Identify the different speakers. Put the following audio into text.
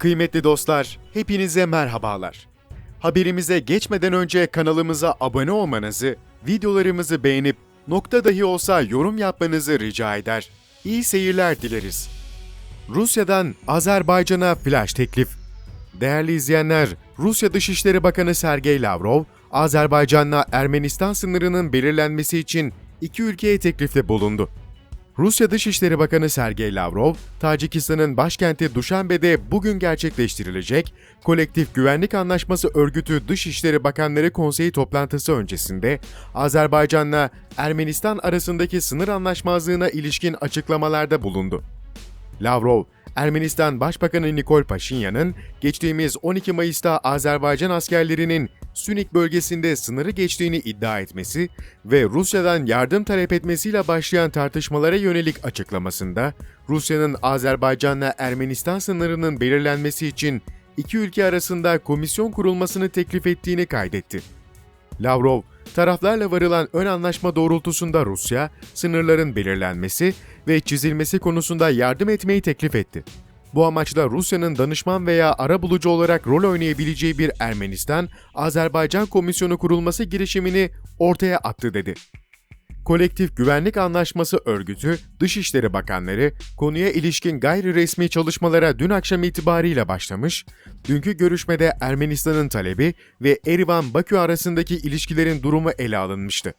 Speaker 1: Kıymetli dostlar, hepinize merhabalar. Haberimize geçmeden önce kanalımıza abone olmanızı, videolarımızı beğenip nokta dahi olsa yorum yapmanızı rica eder. İyi seyirler dileriz. Rusya'dan Azerbaycan'a flash teklif. Değerli izleyenler, Rusya Dışişleri Bakanı Sergey Lavrov, Azerbaycan'la Ermenistan sınırının belirlenmesi için iki ülkeye teklifte bulundu. Rusya Dışişleri Bakanı Sergey Lavrov, Tacikistan'ın başkenti Duşanbe'de bugün gerçekleştirilecek Kolektif Güvenlik Anlaşması Örgütü Dışişleri Bakanları Konseyi toplantısı öncesinde Azerbaycan'la Ermenistan arasındaki sınır anlaşmazlığına ilişkin açıklamalarda bulundu. Lavrov, Ermenistan Başbakanı Nikol Paşinyan'ın geçtiğimiz 12 Mayıs'ta Azerbaycan askerlerinin Sünik bölgesinde sınırı geçtiğini iddia etmesi ve Rusya'dan yardım talep etmesiyle başlayan tartışmalara yönelik açıklamasında, Rusya'nın Azerbaycan'la Ermenistan sınırının belirlenmesi için iki ülke arasında komisyon kurulmasını teklif ettiğini kaydetti. Lavrov, taraflarla varılan ön anlaşma doğrultusunda Rusya, sınırların belirlenmesi ve çizilmesi konusunda yardım etmeyi teklif etti. Bu amaçla Rusya'nın danışman veya arabulucu olarak rol oynayabileceği bir Ermenistan-Azerbaycan komisyonu kurulması girişimini ortaya attı dedi. Kolektif Güvenlik Anlaşması Örgütü, Dışişleri Bakanları konuya ilişkin gayri resmi çalışmalara dün akşam itibariyle başlamış, dünkü görüşmede Ermenistan'ın talebi ve Erivan-Bakü arasındaki ilişkilerin durumu ele alınmıştı.